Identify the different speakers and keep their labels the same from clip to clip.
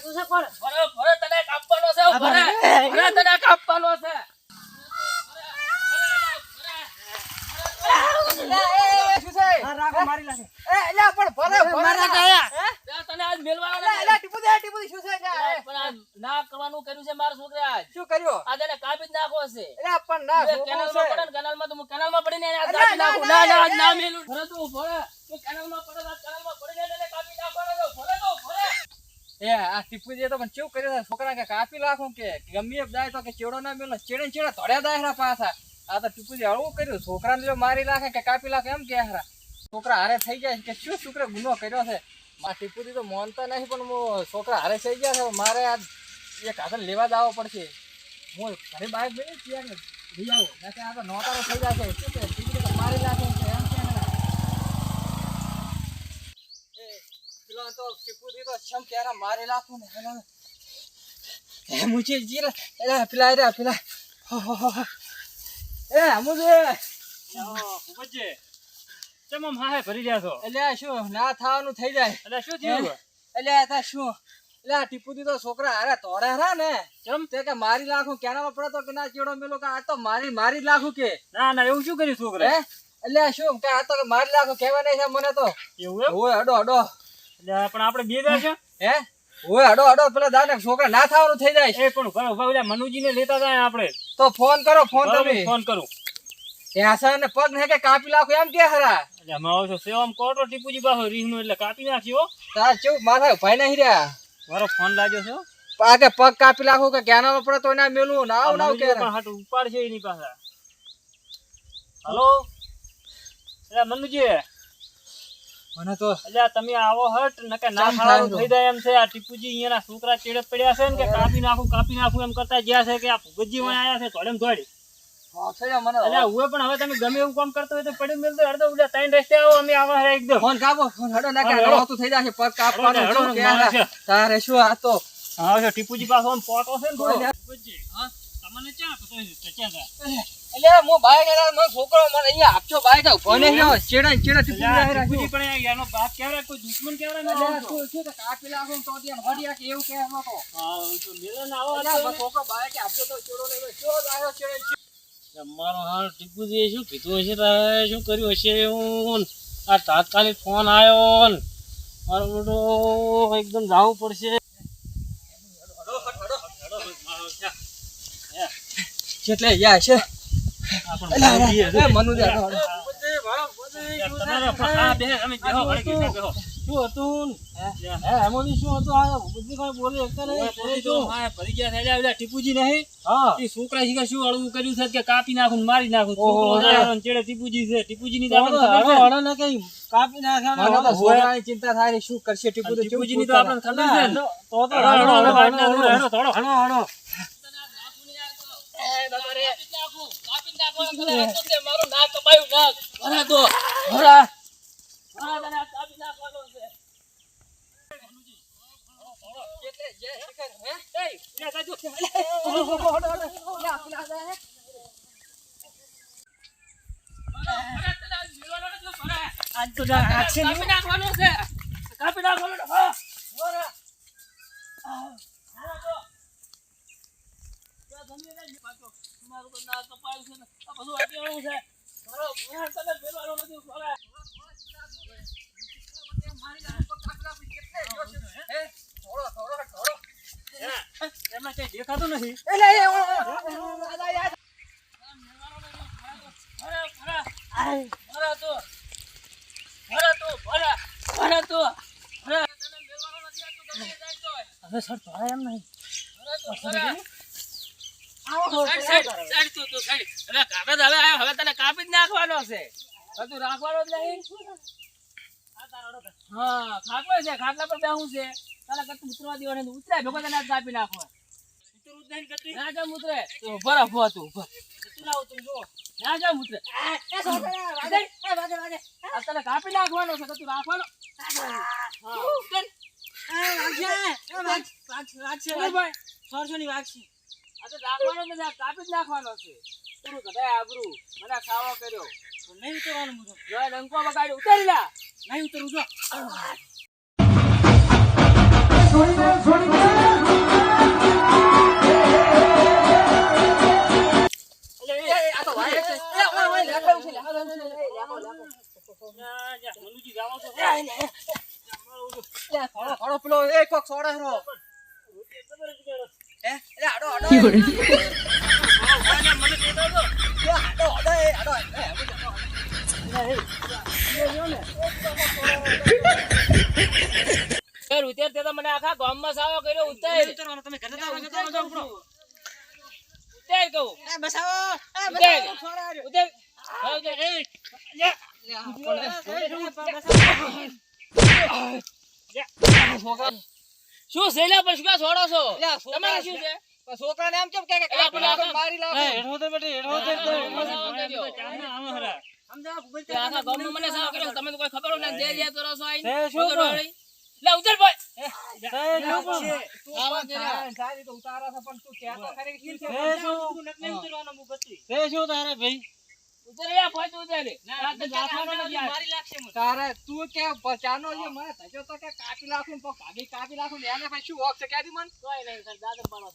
Speaker 1: નાખ્યું છે પણ
Speaker 2: ભરે ભરે તને કાપવાનો છે ભરે. ભરે. તને કાપવાનો છે.
Speaker 3: નાખે.
Speaker 2: ના કરવાનું કર્યું છે મારા છોકરા આજ.
Speaker 3: શું કર્યું?
Speaker 2: આજે કાપી જ નાખવો છે.
Speaker 3: પણ ના,
Speaker 2: બે
Speaker 3: છોકરો
Speaker 2: પડે ને કેનાલમાં તો હું પડીને
Speaker 3: ના, ના,
Speaker 2: ના. મેલું. ભરે તું, પડે પડીને એને કાપી નાખવાનો છે. ભરે તું, ભરે.
Speaker 3: એ, આ ટીપુજી તો પણ કેવું કર્યું છે, છોકરા કે કાપી નાખું કે ગમે જાય તો કે ચેડો ના મેલો ચેડે ચેડા ધોળ્યા જાય પાછા. આ તો ટીપુજી હળવું કર્યું. છોકરાને જો મારી નાખે કે કાપી નાખે એમ કે હારા છોકરા હારે થઈ જાય કે શું છોકરા ગુનો કર્યો છે? આ ટીપુજી તો માનતા નહીં પણ હું છોકરા હારે થઈ ગયા છે. મારે આ એક હાથે લેવા જ પડશે. હું ઘરે બહાર બેસી ત્યાં લઈ નહીં આ તો નોતારો થઈ જશે. શું કે ટીપુજી તો મારી નાખે એમ કે એમ કે હારા. એ, પેલો તો ટીપુજી તો છમ ક્યારે મારી નાખું ને એ મુજે જીરા એલા પેલા એલા પેલા. એ મુજે.
Speaker 4: ઉપજે ચમ આમ હાહે ભરી રહ્યા છો?
Speaker 3: એટલે શું ના થવાનું થઈ જાય.
Speaker 4: એટલે શું થયું
Speaker 3: એટલે તા શું? એટલે આ તો છોકરા હારે તોરે હરા ને.
Speaker 4: ચમ?
Speaker 3: તે કે મારી લાખું કેનામાં પડે તો કે ના ચેડો મેલો કે આ તો મારી મારી લાખું કે.
Speaker 4: ના ના એવું શું કર્યું છોકરા
Speaker 3: એટલે શું કે આ તો કે મારી લાખું કહેવા નહીં છે મને તો.
Speaker 4: એવું
Speaker 3: હોય અડો અડો
Speaker 4: પણ આપણે બે ગયા છે.
Speaker 3: હે? ઓય અડો અડો પેલા દાદા છોકરા ના થવાનું થઈ જાય.
Speaker 4: એ પણ ઊભા ઊભા મનુજી ને લેતા જાય આપણે.
Speaker 3: તો ફોન કરો ફોન તમે.
Speaker 4: ફોન કરું.
Speaker 3: એ આસા ને પગ ને કે કાપી લાખું એમ કે હરા.
Speaker 4: એટલે અમે આવો છો સેવામાં કોટો ટીપુજી બાહો રીહનો એટલે કાપી નાખ્યો
Speaker 3: તાર ચેવું માથા ભાઈ નહીં રહ્યા.
Speaker 4: મારો ફોન લાગ્યો છે
Speaker 3: પાકે પગ કાપી લાખું કે જ્ઞાનમાં પડે તો ના મેલું ના આવ ના કે
Speaker 4: પણ ઉપાડ છે એની પાસે હલો? એટલે મનુજી.
Speaker 3: મને તો
Speaker 4: અલ્યા તમે આવો હટ નકે ના ખાવાનું થઈ જાય એમ છે. આ ટીપુજી અહીંયાના છોકરા ચેડે પડ્યા છે ને કે કાપી નાખું કાપી નાખું એમ કરતા ગયા છે કે આ ભૂગતજી માં આયા છે ધોળેમ ધોળી.
Speaker 3: હા,
Speaker 4: પણ હવે તમે ગમે એવું કામ કરતો હોય તો પડી મેલતો અડધો ઉડે ત્રણ રસ્તે આવો અમે આવા હે એકદમ.
Speaker 3: ફોન કાપો ફોન હડો થઈ જશે કાપવાનો શું કે
Speaker 4: હેડો.
Speaker 3: તારે શું આ તો?
Speaker 4: હા ટીપુજી પાસે પોટો છે ને ટીપુજી, હા? તમને ક્યાં પતો છે? ચચ્યા હતા.
Speaker 3: એટલે હું બાઈક એના મો છોકરો મને અહીંયા આપજો બાઈક ઊભો નહીં રહ્યો ચેડા ને ચેડા થી
Speaker 4: ટીપુજી પણ એનો બાપ કહેવાય, કોઈ દુશ્મન કહેવાય ને આવો તો.
Speaker 3: શું શું કે પેલા લાખું તો ત્યાં હડિયા કે એવું કહેવા તો
Speaker 4: હા, તો આવો
Speaker 3: આ
Speaker 4: ને.
Speaker 3: છોકરો બાઈક આપજો તો ચેડો નહીં રહ્યો. ચેડો આવ્યો ચેડે
Speaker 4: મારો હાલ ટીપુજીએ શું કીધું હશે? તારે શું કર્યું હશે? હું આ તાત્કાલિક ફોન આવ્યો ને. મારો બેટો એકદમ જાવું પડશે.
Speaker 3: કેટલે યા છે.
Speaker 4: છોકરા શીખે શું હળવું કર્યું છે કે કાપી નાખું મારી નાખું? ચેડે ટીપુજી છે. ટીપુજી
Speaker 3: ની કાપી છોકરાની ચિંતા થાય શું કરશે ટીપુ ટીપુજી કેવું
Speaker 4: તો આપણને ખબર છે
Speaker 2: મારું નાક કપાયું નાક. ભરે તો, ભરે. ભરે તને કાપી નાખવાનું છે.
Speaker 4: આજ તો છે ને.
Speaker 2: કાપી નાખવાનું છે. કાપી નાખવાનું હા. ભરે. હા. ભરે તો. ત્યાં ગમે તે પાછો. મારું તો નાક કપાયું છે ને. આ બધું અટેણું છે. ભરે, તને મેલવાનો નથી,
Speaker 4: દેખાતું
Speaker 2: તો. તો, તો. તો તે.
Speaker 4: હવે સર ભાઈ એમ નહીં
Speaker 2: હવે કાપે તને જ નાખવાનો છે. તું રાખવાનો જ નહીં. હા ખાટલો છે ખાટલા પર બેહું છે. તારા કરતું ઉતરવા દેવાનું ઉતરાય ભેગો તને કાપી નાખવા ના કેમ ઉતરે તું ઊભો રહો, તું ઊભો. ના કેમ ઉતરે તને કાપી નાખવાનો છે તું રાખવાનો. હા, ઉતર. ઉતર ભાઈ. આ તો રાખવાનો ને કાપી જ નાખવાનો છે. પૂરું કઢાય આબરું મને ખાવા કર્યો.
Speaker 4: નહીં ઉતરવાનું મુજો
Speaker 2: જો ડંકો બગાડી ઉતરી લા.
Speaker 4: નહીં
Speaker 3: પેલો એક કોક સોડા આડો.
Speaker 2: ફેર ઉતેર તે મને આખા ગામમાં સાવો કર્યો ઉતેર ઉતેર કહું ઉતેર ઉતેર ઉતેર શું છે લ્યા પણ શું છોડો છો તમારે શું છે
Speaker 3: છોકરાને એમ કેમ કે
Speaker 2: આપણે
Speaker 3: મારી લાખો
Speaker 2: તે આખા ગામમાં મને સાવો કર્યો તમે તો કોઈ ખબર ના છો આઈને.
Speaker 4: તે શું
Speaker 2: વગર લે ઉતર ભાઈ.
Speaker 3: તું
Speaker 2: આવા
Speaker 3: સારી- સારી તો ઉતારા પણ તું કહેતો ખરી કે શું? છે?
Speaker 4: તે શું તારે ભાઈ?
Speaker 2: તો.
Speaker 3: તારે કે બચાનો છે મને તો કે કાપી નાખું ને ભાગી કાપી નાખું ને એને પછી શું હોક છે ક્યાંથી મન?
Speaker 2: કોઈ નહીં સર દાદા પાડો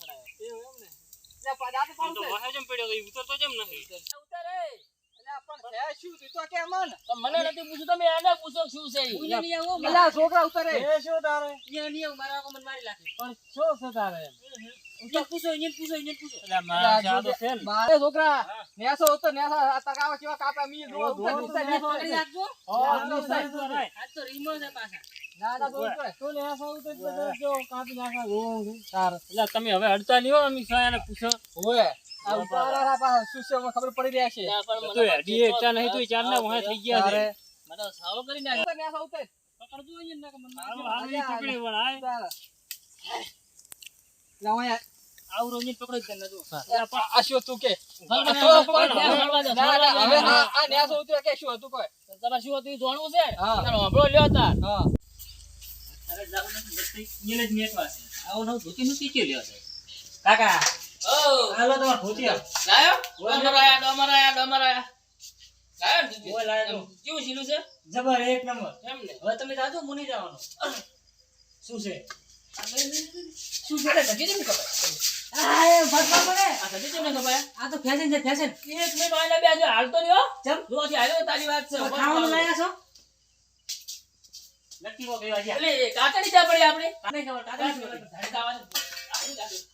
Speaker 4: પડ્યો ઉતરતો કેમ નથી.
Speaker 2: ઉતર.
Speaker 3: મન
Speaker 2: નથી પૂછ્યું તમે એને પૂછો શું છે
Speaker 3: છોકરા ઉતરે
Speaker 4: શું તારે?
Speaker 2: પણ
Speaker 4: શું છે તારે
Speaker 2: પૂછો પૂછો પૂછો.
Speaker 4: મારા
Speaker 3: છોકરા નેસો નેસો તકાવા કેવા કાપા મી
Speaker 2: પકડી રાખજો
Speaker 4: આ તો
Speaker 2: રીમો છે પાછા.
Speaker 4: હવે અડતા નહીં હો પૂછો.
Speaker 3: ઓય. આ ઉતારા પાછા શું છે મને ખબર પડી રહ્યા છે.
Speaker 2: ના,
Speaker 4: તું હેડી એકતા નહીં તું ચારના વાહે થઈ ગયા છે.
Speaker 2: મને તો કરી નાખ
Speaker 3: ઉતર નેસો ઉતર
Speaker 2: પકડજો એને ના કે મને
Speaker 4: ઈ પકડી પણ આય.
Speaker 3: તારે લાવા
Speaker 2: આવરો પકડો જ જો
Speaker 3: આ તું કે?
Speaker 2: ફળ
Speaker 3: તો ના ના
Speaker 2: દે.
Speaker 3: હવે આ આ નેસો કે શું હતું કોઈ?
Speaker 2: તમારે શું હતું? ઈ છે?
Speaker 3: હા.
Speaker 2: લ્યો તાર.
Speaker 3: હા.
Speaker 2: કાકા હાલો તમાર ભૂતિયા લાયો ડોમર આયા ડોમર આયા ડોમર આયા લાયો ને ધોતી?
Speaker 4: ઓય લાયો તો.
Speaker 2: એમ, કેવું સીલું છે?
Speaker 4: જબર એક નંબર.
Speaker 2: એમ ને?
Speaker 4: હવે તમે જાજો મુની જવાનું. શું છે?
Speaker 2: શું છે? ખબર?
Speaker 1: આ પડે. તો ફેશન છે ફેશન
Speaker 2: એક મિનિટ આઈને બે જો હાલતો રહ્યો.
Speaker 1: ચમ.
Speaker 2: જો હજી હાલ્યો તારી વાત છે.
Speaker 1: ખાવાનું લાયા છો?
Speaker 2: એટલે ચા પડી આપણે.
Speaker 1: ખબર.
Speaker 2: ધડકાવાની.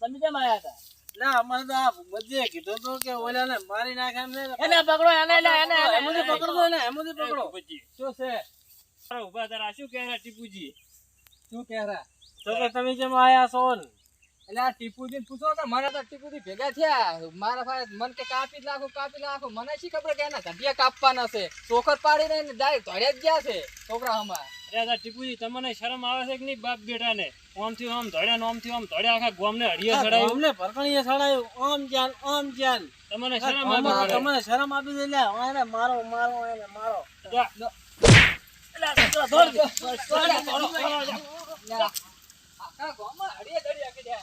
Speaker 2: તમે કેમ આવ્યા હતા?
Speaker 4: ના અમારે તો આ બધે કીધું તો કે ઓલાને મારી નાખે એમ
Speaker 2: એને પકડો, એને, એને, એને, એને,
Speaker 4: પકડો ને એમાંથી પકડો.
Speaker 3: શું છે?
Speaker 4: અરે ઊભા તારા શું કહે ટીપુજી?
Speaker 3: શું કહે
Speaker 4: તો કે તમે જેમ આયા છો ને?
Speaker 3: એટલે આ ટીપુજી પૂછો કે મને તો ટીપુજી ભેગા થયા. મારા ભાઈ મન કે કાપી જ નાખો કાપી જ મને શી ખબર કે એના કાપવાના છે? ચોખર પાડીને ડાયરેક્ટ ધોડ્યા જ ગયા છે છોકરા હમા
Speaker 4: અરે ટીપુજી તમને શરમ આવે છે કે નહીં બાપ બેટા ને ઓમથી ઓમ ધડ્યા ને ઓમથી ઓમ ધોડ્યા આખા ગોમ ને હડિયે ચડાયું
Speaker 5: અમને ભરકણીએ ચડાયું આમ ચાલ આમ ચાલ
Speaker 4: તમને શરમ આવે
Speaker 5: તમને શરમ આપી દે લે એને મારો મારો એને મારો.
Speaker 3: આખા ગામમાં હળીએ દળી આપી દે